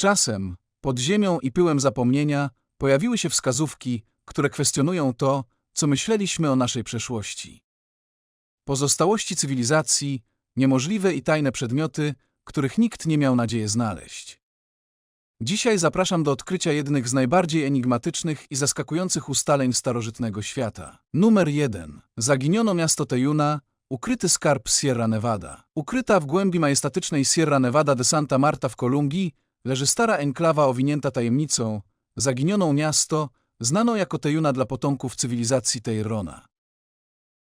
czasem, pod ziemią i pyłem zapomnienia, pojawiły się wskazówki, które kwestionują to, co myśleliśmy o naszej przeszłości. Pozostałości cywilizacji, niemożliwe i tajne przedmioty, których nikt nie miał nadziei znaleźć. Dzisiaj zapraszam do odkrycia jednych z najbardziej enigmatycznych i zaskakujących ustaleń starożytnego świata. Numer 1. Zaginiono miasto Tejuna, ukryty skarb Sierra Nevada. Ukryta w głębi majestatycznej Sierra Nevada de Santa Marta w Kolumbii leży stara enklawa owinięta tajemnicą, zaginioną miasto, znaną jako Tejuna dla potomków cywilizacji Teirona.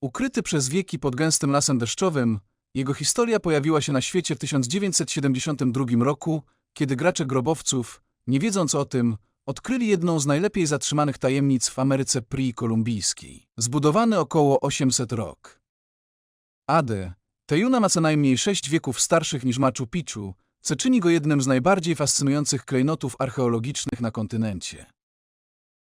Ukryty przez wieki pod gęstym lasem deszczowym, jego historia pojawiła się na świecie w 1972 roku, kiedy gracze grobowców, nie wiedząc o tym, odkryli jedną z najlepiej zatrzymanych tajemnic w Ameryce pre-kolumbijskiej. Zbudowany około 800 rok. Ade, Tejuna ma co najmniej sześć wieków starszych niż Machu Picchu, co czyni go jednym z najbardziej fascynujących klejnotów archeologicznych na kontynencie.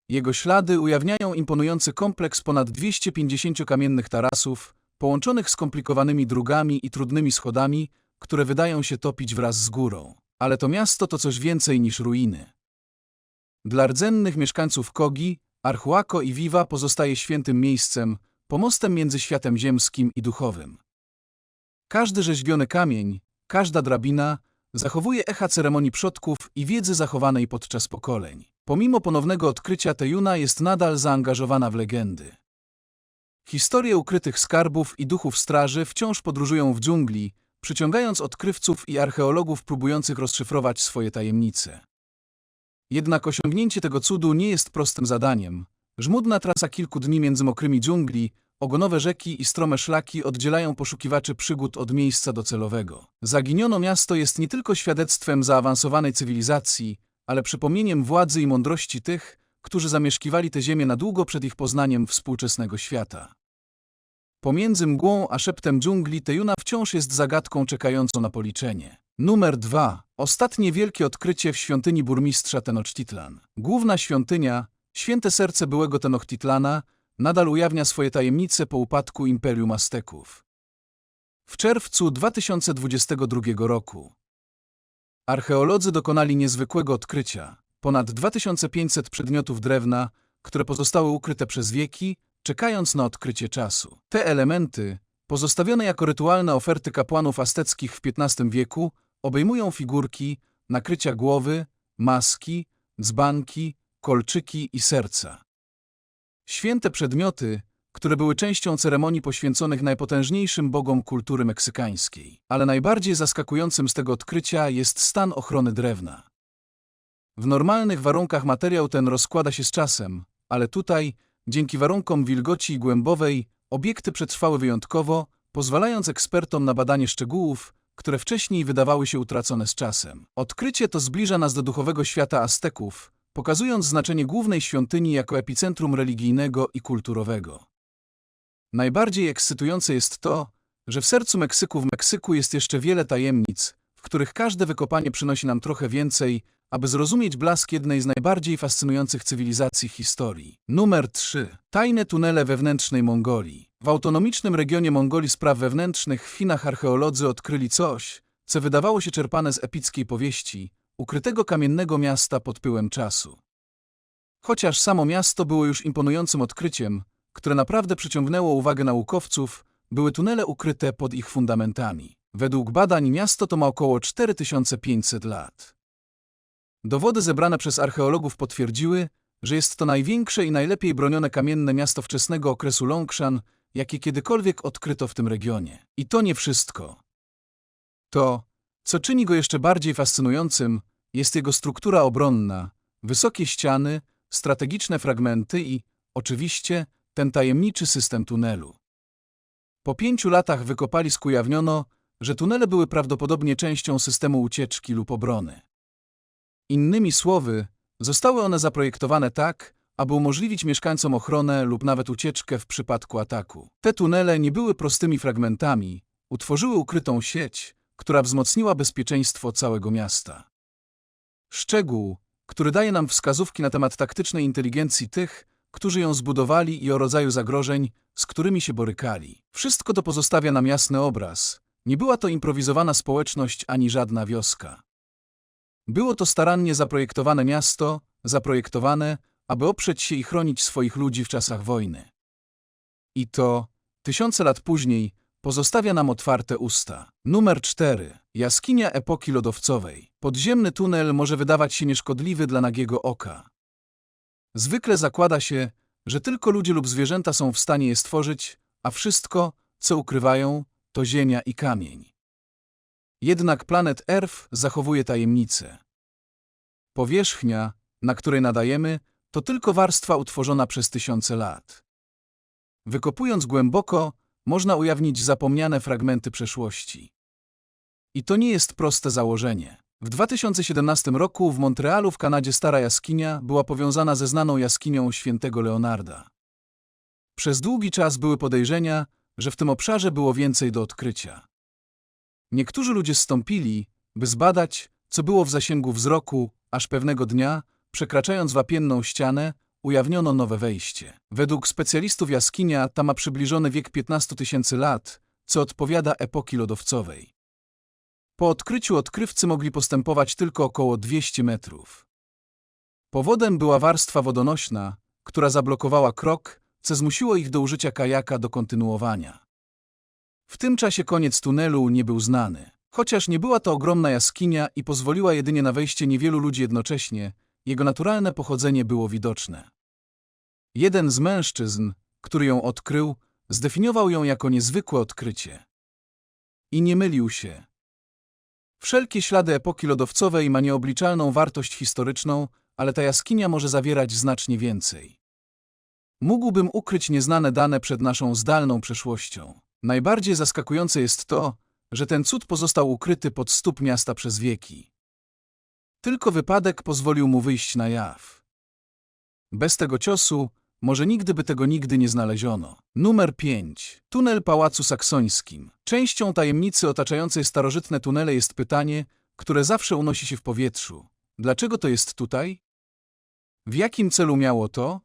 Jego ślady ujawniają imponujący kompleks ponad 250 kamiennych tarasów, połączonych skomplikowanymi drugami i trudnymi schodami, które wydają się topić wraz z górą. Ale to miasto to coś więcej niż ruiny. Dla rdzennych mieszkańców Kogi, Arhuaco i Viva pozostaje świętym miejscem, pomostem między światem ziemskim i duchowym. Każdy rzeźbiony kamień, każda drabina zachowuje echa ceremonii przodków i wiedzy zachowanej podczas pokoleń. Pomimo ponownego odkrycia Tejuna jest nadal zaangażowana w legendy. Historie ukrytych skarbów i duchów straży wciąż podróżują w dżungli, przyciągając odkrywców i archeologów próbujących rozszyfrować swoje tajemnice. Jednak osiągnięcie tego cudu nie jest prostym zadaniem. Żmudna trasa kilku dni między mokrymi dżungli, ogonowe rzeki i strome szlaki oddzielają poszukiwaczy przygód od miejsca docelowego. Zaginiono miasto jest nie tylko świadectwem zaawansowanej cywilizacji, ale przypomnieniem władzy i mądrości tych, którzy zamieszkiwali tę ziemię na długo przed ich poznaniem współczesnego świata. Pomiędzy mgłą a szeptem dżungli Tejuna wciąż jest zagadką czekającą na policzenie. Numer 2. Ostatnie wielkie odkrycie w świątyni burmistrza Tenochtitlan. Główna świątynia, święte serce byłego Tenochtitlana, nadal ujawnia swoje tajemnice po upadku Imperium Azteków. W czerwcu 2022 roku archeolodzy dokonali niezwykłego odkrycia. Ponad 2500 przedmiotów drewna, które pozostały ukryte przez wieki, czekając na odkrycie czasu. Te elementy, pozostawione jako rytualne oferty kapłanów azteckich w XV wieku, obejmują figurki, nakrycia głowy, maski, dzbanki, kolczyki i serca. Święte przedmioty, które były częścią ceremonii poświęconych najpotężniejszym bogom kultury meksykańskiej. Ale najbardziej zaskakującym z tego odkrycia jest stan ochrony drewna. W normalnych warunkach materiał ten rozkłada się z czasem, ale tutaj Dzięki warunkom wilgoci głębowej obiekty przetrwały wyjątkowo, pozwalając ekspertom na badanie szczegółów, które wcześniej wydawały się utracone z czasem. Odkrycie to zbliża nas do duchowego świata Azteków, pokazując znaczenie głównej świątyni jako epicentrum religijnego i kulturowego. Najbardziej ekscytujące jest to, że w sercu Meksyku w Meksyku jest jeszcze wiele tajemnic, w których każde wykopanie przynosi nam trochę więcej aby zrozumieć blask jednej z najbardziej fascynujących cywilizacji historii. Numer 3. Tajne tunele wewnętrznej Mongolii. W autonomicznym regionie Mongolii spraw wewnętrznych w Chinach archeolodzy odkryli coś, co wydawało się czerpane z epickiej powieści, ukrytego kamiennego miasta pod pyłem czasu. Chociaż samo miasto było już imponującym odkryciem, które naprawdę przyciągnęło uwagę naukowców, były tunele ukryte pod ich fundamentami. Według badań miasto to ma około 4500 lat. Dowody zebrane przez archeologów potwierdziły, że jest to największe i najlepiej bronione kamienne miasto wczesnego okresu Longshan, jakie kiedykolwiek odkryto w tym regionie. I to nie wszystko. To, co czyni go jeszcze bardziej fascynującym, jest jego struktura obronna, wysokie ściany, strategiczne fragmenty i, oczywiście, ten tajemniczy system tunelu. Po pięciu latach wykopalisk ujawniono, że tunele były prawdopodobnie częścią systemu ucieczki lub obrony. Innymi słowy, zostały one zaprojektowane tak, aby umożliwić mieszkańcom ochronę lub nawet ucieczkę w przypadku ataku. Te tunele nie były prostymi fragmentami, utworzyły ukrytą sieć, która wzmocniła bezpieczeństwo całego miasta. Szczegół, który daje nam wskazówki na temat taktycznej inteligencji tych, którzy ją zbudowali i o rodzaju zagrożeń, z którymi się borykali. Wszystko to pozostawia nam jasny obraz. Nie była to improwizowana społeczność ani żadna wioska. Było to starannie zaprojektowane miasto, zaprojektowane, aby oprzeć się i chronić swoich ludzi w czasach wojny. I to, tysiące lat później, pozostawia nam otwarte usta. Numer 4. Jaskinia epoki lodowcowej. Podziemny tunel może wydawać się nieszkodliwy dla nagiego oka. Zwykle zakłada się, że tylko ludzie lub zwierzęta są w stanie je stworzyć, a wszystko, co ukrywają, to ziemia i kamień. Jednak planet Earth zachowuje tajemnicę. Powierzchnia, na której nadajemy, to tylko warstwa utworzona przez tysiące lat. Wykopując głęboko, można ujawnić zapomniane fragmenty przeszłości. I to nie jest proste założenie. W 2017 roku w Montrealu w Kanadzie stara jaskinia była powiązana ze znaną jaskinią świętego Leonarda. Przez długi czas były podejrzenia, że w tym obszarze było więcej do odkrycia. Niektórzy ludzie zstąpili, by zbadać, co było w zasięgu wzroku, aż pewnego dnia, przekraczając wapienną ścianę, ujawniono nowe wejście. Według specjalistów jaskinia ta ma przybliżony wiek 15 tysięcy lat, co odpowiada epoki lodowcowej. Po odkryciu odkrywcy mogli postępować tylko około 200 metrów. Powodem była warstwa wodonośna, która zablokowała krok, co zmusiło ich do użycia kajaka do kontynuowania. W tym czasie koniec tunelu nie był znany. Chociaż nie była to ogromna jaskinia i pozwoliła jedynie na wejście niewielu ludzi jednocześnie, jego naturalne pochodzenie było widoczne. Jeden z mężczyzn, który ją odkrył, zdefiniował ją jako niezwykłe odkrycie. I nie mylił się. Wszelkie ślady epoki lodowcowej ma nieobliczalną wartość historyczną, ale ta jaskinia może zawierać znacznie więcej. Mógłbym ukryć nieznane dane przed naszą zdalną przeszłością. Najbardziej zaskakujące jest to, że ten cud pozostał ukryty pod stóp miasta przez wieki. Tylko wypadek pozwolił mu wyjść na jaw. Bez tego ciosu może nigdy by tego nigdy nie znaleziono. Numer 5. Tunel Pałacu Saksońskim. Częścią tajemnicy otaczającej starożytne tunele jest pytanie, które zawsze unosi się w powietrzu. Dlaczego to jest tutaj? W jakim celu miało to?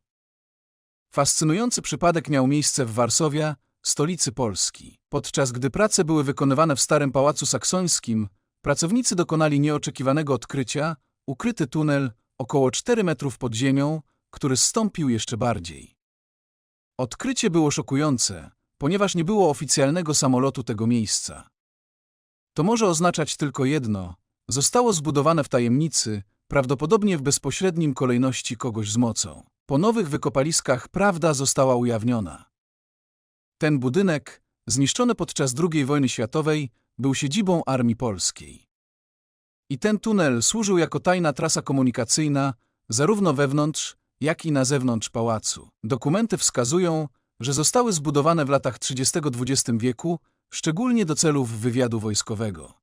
Fascynujący przypadek miał miejsce w Warszowie, stolicy Polski. Podczas gdy prace były wykonywane w Starym Pałacu Saksońskim, pracownicy dokonali nieoczekiwanego odkrycia, ukryty tunel, około 4 metrów pod ziemią, który zstąpił jeszcze bardziej. Odkrycie było szokujące, ponieważ nie było oficjalnego samolotu tego miejsca. To może oznaczać tylko jedno: zostało zbudowane w tajemnicy, prawdopodobnie w bezpośrednim kolejności kogoś z mocą. Po nowych wykopaliskach prawda została ujawniona. Ten budynek, zniszczony podczas II wojny światowej, był siedzibą Armii Polskiej. I ten tunel służył jako tajna trasa komunikacyjna zarówno wewnątrz, jak i na zewnątrz pałacu. Dokumenty wskazują, że zostały zbudowane w latach 30 XX wieku, szczególnie do celów wywiadu wojskowego.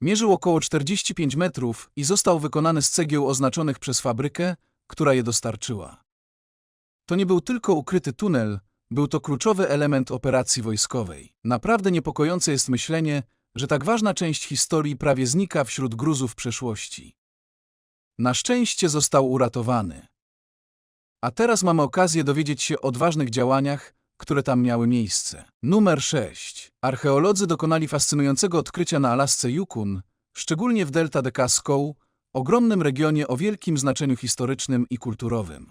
Mierzył około 45 metrów i został wykonany z cegieł oznaczonych przez fabrykę, która je dostarczyła. To nie był tylko ukryty tunel, był to kluczowy element operacji wojskowej. Naprawdę niepokojące jest myślenie, że tak ważna część historii prawie znika wśród gruzów przeszłości. Na szczęście został uratowany. A teraz mamy okazję dowiedzieć się o odważnych działaniach, które tam miały miejsce. Numer 6. Archeolodzy dokonali fascynującego odkrycia na Alasce Yukon, szczególnie w delta de Casco, ogromnym regionie o wielkim znaczeniu historycznym i kulturowym.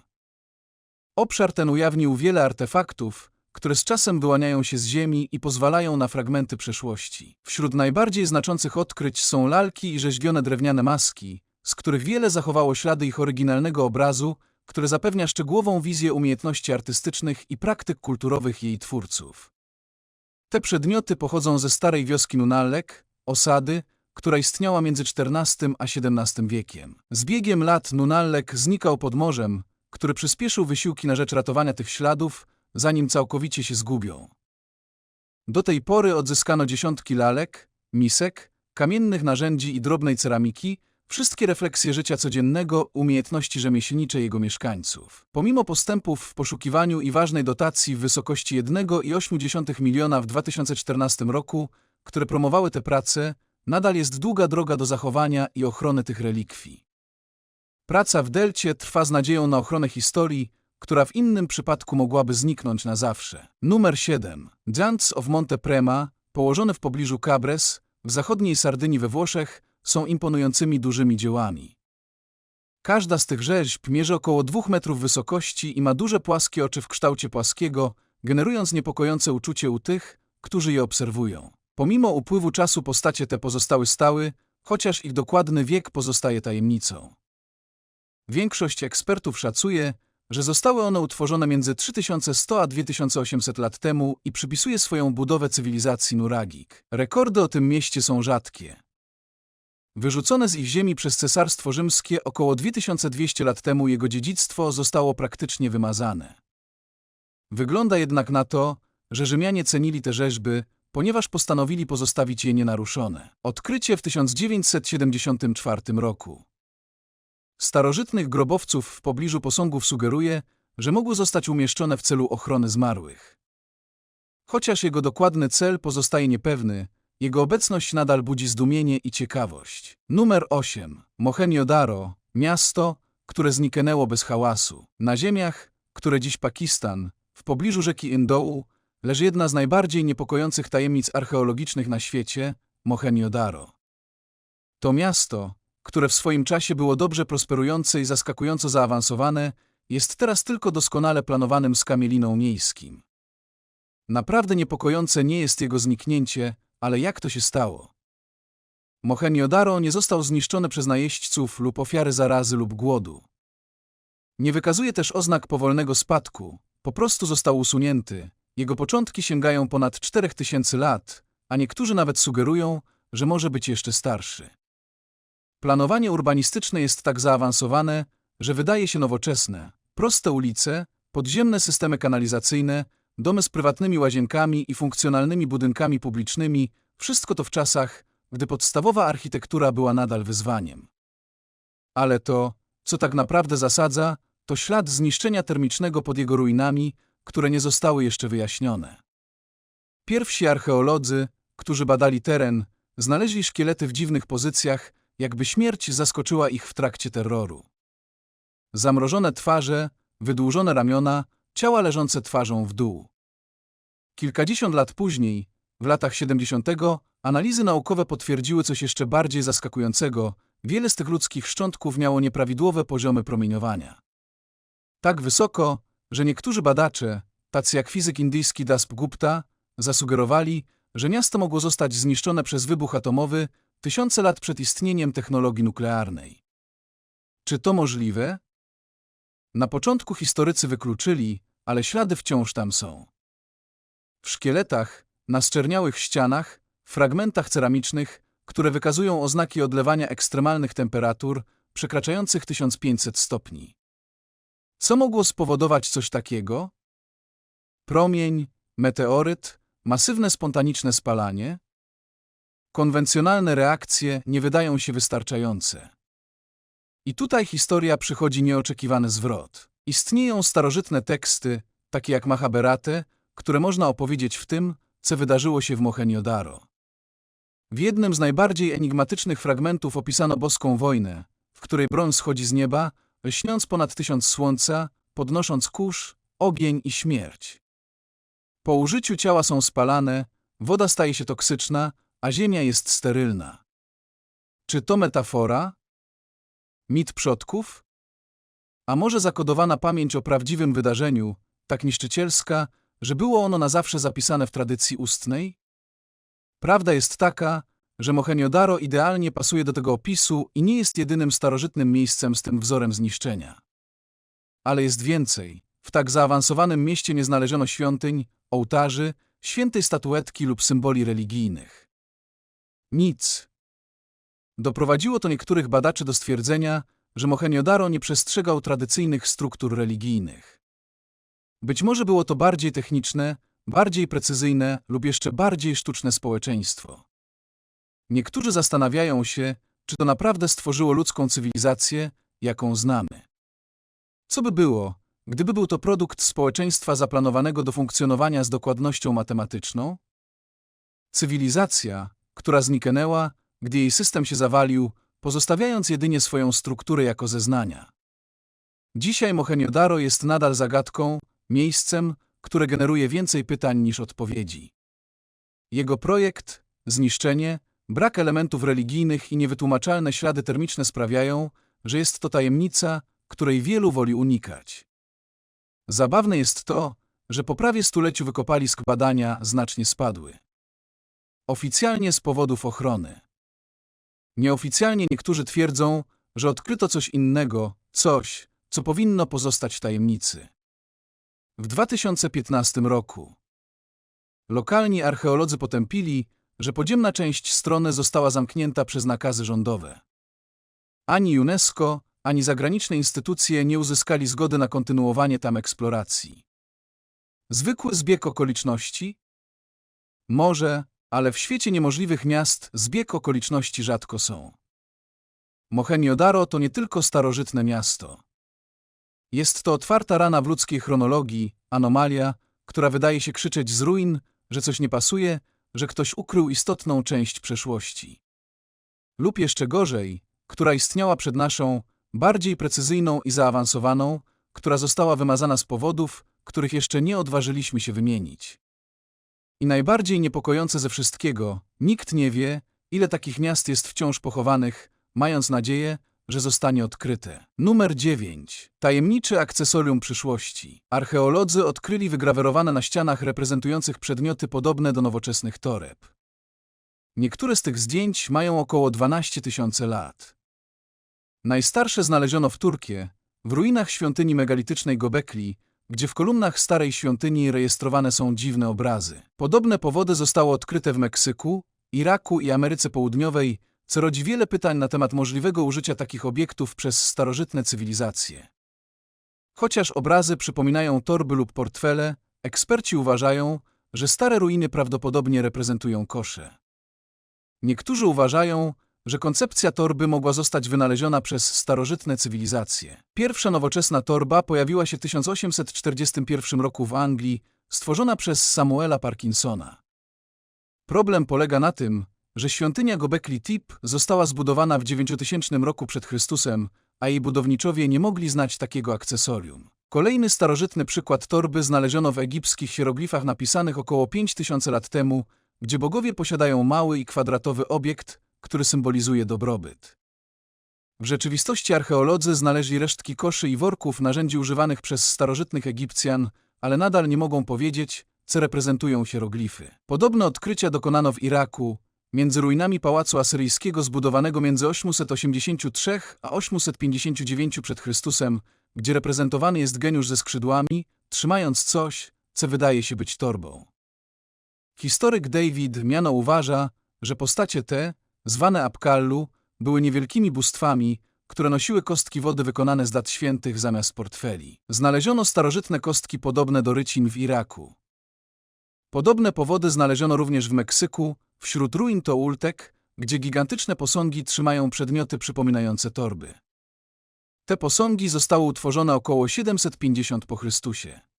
Obszar ten ujawnił wiele artefaktów, które z czasem wyłaniają się z ziemi i pozwalają na fragmenty przeszłości. Wśród najbardziej znaczących odkryć są lalki i rzeźbione drewniane maski, z których wiele zachowało ślady ich oryginalnego obrazu, który zapewnia szczegółową wizję umiejętności artystycznych i praktyk kulturowych jej twórców. Te przedmioty pochodzą ze starej wioski Nunalek, osady, która istniała między XIV a XVII wiekiem. Z biegiem lat Nunalek znikał pod morzem, który przyspieszył wysiłki na rzecz ratowania tych śladów, zanim całkowicie się zgubią. Do tej pory odzyskano dziesiątki lalek, misek, kamiennych narzędzi i drobnej ceramiki, wszystkie refleksje życia codziennego, umiejętności rzemieślnicze jego mieszkańców. Pomimo postępów w poszukiwaniu i ważnej dotacji w wysokości 1,8 miliona w 2014 roku, które promowały te prace, nadal jest długa droga do zachowania i ochrony tych relikwii. Praca w Delcie trwa z nadzieją na ochronę historii, która w innym przypadku mogłaby zniknąć na zawsze. Numer 7. Giants of Monte Prema, położony w pobliżu Cabres, w zachodniej Sardynii we Włoszech, są imponującymi dużymi dziełami. Każda z tych rzeźb mierzy około dwóch metrów wysokości i ma duże płaskie oczy w kształcie płaskiego, generując niepokojące uczucie u tych, którzy je obserwują. Pomimo upływu czasu postacie te pozostały stałe, chociaż ich dokładny wiek pozostaje tajemnicą. Większość ekspertów szacuje, że zostały one utworzone między 3100 a 2800 lat temu i przypisuje swoją budowę cywilizacji Nuragik. Rekordy o tym mieście są rzadkie. Wyrzucone z ich ziemi przez Cesarstwo Rzymskie około 2200 lat temu jego dziedzictwo zostało praktycznie wymazane. Wygląda jednak na to, że Rzymianie cenili te rzeźby, ponieważ postanowili pozostawić je nienaruszone. Odkrycie w 1974 roku. Starożytnych grobowców w pobliżu posągów sugeruje, że mogły zostać umieszczone w celu ochrony zmarłych. Chociaż jego dokładny cel pozostaje niepewny, jego obecność nadal budzi zdumienie i ciekawość. Numer 8. Mohenjo-Daro, miasto, które zniknęło bez hałasu. Na ziemiach, które dziś Pakistan, w pobliżu rzeki Indołu, leży jedna z najbardziej niepokojących tajemnic archeologicznych na świecie – Mohenjo-Daro. To miasto, które w swoim czasie było dobrze prosperujące i zaskakująco zaawansowane, jest teraz tylko doskonale planowanym skamieliną miejskim. Naprawdę niepokojące nie jest jego zniknięcie, ale jak to się stało? Mohenjo-Daro nie został zniszczony przez najeźdźców lub ofiary zarazy lub głodu. Nie wykazuje też oznak powolnego spadku, po prostu został usunięty. Jego początki sięgają ponad 4000 lat, a niektórzy nawet sugerują, że może być jeszcze starszy. Planowanie urbanistyczne jest tak zaawansowane, że wydaje się nowoczesne. Proste ulice, podziemne systemy kanalizacyjne, domy z prywatnymi łazienkami i funkcjonalnymi budynkami publicznymi, wszystko to w czasach, gdy podstawowa architektura była nadal wyzwaniem. Ale to, co tak naprawdę zasadza, to ślad zniszczenia termicznego pod jego ruinami, które nie zostały jeszcze wyjaśnione. Pierwsi archeolodzy, którzy badali teren, znaleźli szkielety w dziwnych pozycjach, jakby śmierć zaskoczyła ich w trakcie terroru. Zamrożone twarze, wydłużone ramiona, ciała leżące twarzą w dół. Kilkadziesiąt lat później, w latach 70., analizy naukowe potwierdziły coś jeszcze bardziej zaskakującego. Wiele z tych ludzkich szczątków miało nieprawidłowe poziomy promieniowania. Tak wysoko, że niektórzy badacze, tacy jak fizyk indyjski Dasp Gupta, zasugerowali, że miasto mogło zostać zniszczone przez wybuch atomowy tysiące lat przed istnieniem technologii nuklearnej. Czy to możliwe? Na początku historycy wykluczyli, ale ślady wciąż tam są. W szkieletach, na zczerniałych ścianach, fragmentach ceramicznych, które wykazują oznaki odlewania ekstremalnych temperatur przekraczających 1500 stopni. Co mogło spowodować coś takiego? Promień, meteoryt, masywne spontaniczne spalanie? Konwencjonalne reakcje nie wydają się wystarczające. I tutaj historia przychodzi nieoczekiwany zwrot. Istnieją starożytne teksty, takie jak Mahabharate, które można opowiedzieć w tym, co wydarzyło się w Mohenjo-Daro. W jednym z najbardziej enigmatycznych fragmentów opisano boską wojnę, w której broń schodzi z nieba, lśniąc ponad tysiąc słońca, podnosząc kurz, ogień i śmierć. Po użyciu ciała są spalane, woda staje się toksyczna, a ziemia jest sterylna. Czy to metafora? Mit przodków? A może zakodowana pamięć o prawdziwym wydarzeniu, tak niszczycielska, że było ono na zawsze zapisane w tradycji ustnej? Prawda jest taka, że Mohenjo-Daro idealnie pasuje do tego opisu i nie jest jedynym starożytnym miejscem z tym wzorem zniszczenia. Ale jest więcej. W tak zaawansowanym mieście nie znaleziono świątyń, ołtarzy, świętej statuetki lub symboli religijnych. Nic. Doprowadziło to niektórych badaczy do stwierdzenia, że Mohenjo-Daro nie przestrzegał tradycyjnych struktur religijnych. Być może było to bardziej techniczne, bardziej precyzyjne lub jeszcze bardziej sztuczne społeczeństwo. Niektórzy zastanawiają się, czy to naprawdę stworzyło ludzką cywilizację, jaką znamy. Co by było, gdyby był to produkt społeczeństwa zaplanowanego do funkcjonowania z dokładnością matematyczną? Cywilizacja, która zniknęła, gdy jej system się zawalił, pozostawiając jedynie swoją strukturę jako zeznania. Dzisiaj Mohenjo-Daro jest nadal zagadką, miejscem, które generuje więcej pytań niż odpowiedzi. Jego projekt, zniszczenie, Brak elementów religijnych i niewytłumaczalne ślady termiczne sprawiają, że jest to tajemnica, której wielu woli unikać. Zabawne jest to, że po prawie stuleciu wykopalisk badania znacznie spadły. Oficjalnie z powodów ochrony. Nieoficjalnie niektórzy twierdzą, że odkryto coś innego, coś, co powinno pozostać w tajemnicy. W 2015 roku lokalni archeolodzy potępili, że podziemna część strony została zamknięta przez nakazy rządowe. Ani UNESCO, ani zagraniczne instytucje nie uzyskali zgody na kontynuowanie tam eksploracji. Zwykły zbieg okoliczności? Może, ale w świecie niemożliwych miast zbieg okoliczności rzadko są. Mohenjo-Daro to nie tylko starożytne miasto. Jest to otwarta rana w ludzkiej chronologii, anomalia, która wydaje się krzyczeć z ruin, że coś nie pasuje, że ktoś ukrył istotną część przeszłości. Lub jeszcze gorzej, która istniała przed naszą, bardziej precyzyjną i zaawansowaną, która została wymazana z powodów, których jeszcze nie odważyliśmy się wymienić. I najbardziej niepokojące ze wszystkiego, nikt nie wie, ile takich miast jest wciąż pochowanych, mając nadzieję, że zostanie odkryte. Numer 9. Tajemnicze akcesorium przyszłości. Archeolodzy odkryli wygrawerowane na ścianach reprezentujących przedmioty podobne do nowoczesnych toreb. Niektóre z tych zdjęć mają około 12 tysięcy lat. Najstarsze znaleziono w Turkie, w ruinach świątyni megalitycznej Gobekli, gdzie w kolumnach starej świątyni rejestrowane są dziwne obrazy. Podobne powody zostały odkryte w Meksyku, Iraku i Ameryce Południowej, co rodzi wiele pytań na temat możliwego użycia takich obiektów przez starożytne cywilizacje. Chociaż obrazy przypominają torby lub portfele, eksperci uważają, że stare ruiny prawdopodobnie reprezentują kosze. Niektórzy uważają, że koncepcja torby mogła zostać wynaleziona przez starożytne cywilizacje. Pierwsza nowoczesna torba pojawiła się w 1841 roku w Anglii, stworzona przez Samuela Parkinsona. Problem polega na tym, że świątynia Gobekli Tip została zbudowana w 9000 roku przed Chrystusem, a jej budowniczowie nie mogli znać takiego akcesorium. Kolejny starożytny przykład torby znaleziono w egipskich hieroglifach napisanych około 5000 lat temu, gdzie bogowie posiadają mały i kwadratowy obiekt, który symbolizuje dobrobyt. W rzeczywistości archeolodzy znaleźli resztki koszy i worków narzędzi używanych przez starożytnych Egipcjan, ale nadal nie mogą powiedzieć, co reprezentują hieroglify. Podobne odkrycia dokonano w Iraku, między ruinami pałacu asyryjskiego zbudowanego między 883 a 859 przed Chrystusem, gdzie reprezentowany jest geniusz ze skrzydłami, trzymając coś, co wydaje się być torbą. Historyk David Miano uważa, że postacie te, zwane Apkallu, były niewielkimi bóstwami, które nosiły kostki wody wykonane z dat świętych zamiast portfeli. Znaleziono starożytne kostki podobne do rycin w Iraku. Podobne powody znaleziono również w Meksyku, wśród ruin Toultek, gdzie gigantyczne posągi trzymają przedmioty przypominające torby. Te posągi zostały utworzone około 750 po Chrystusie.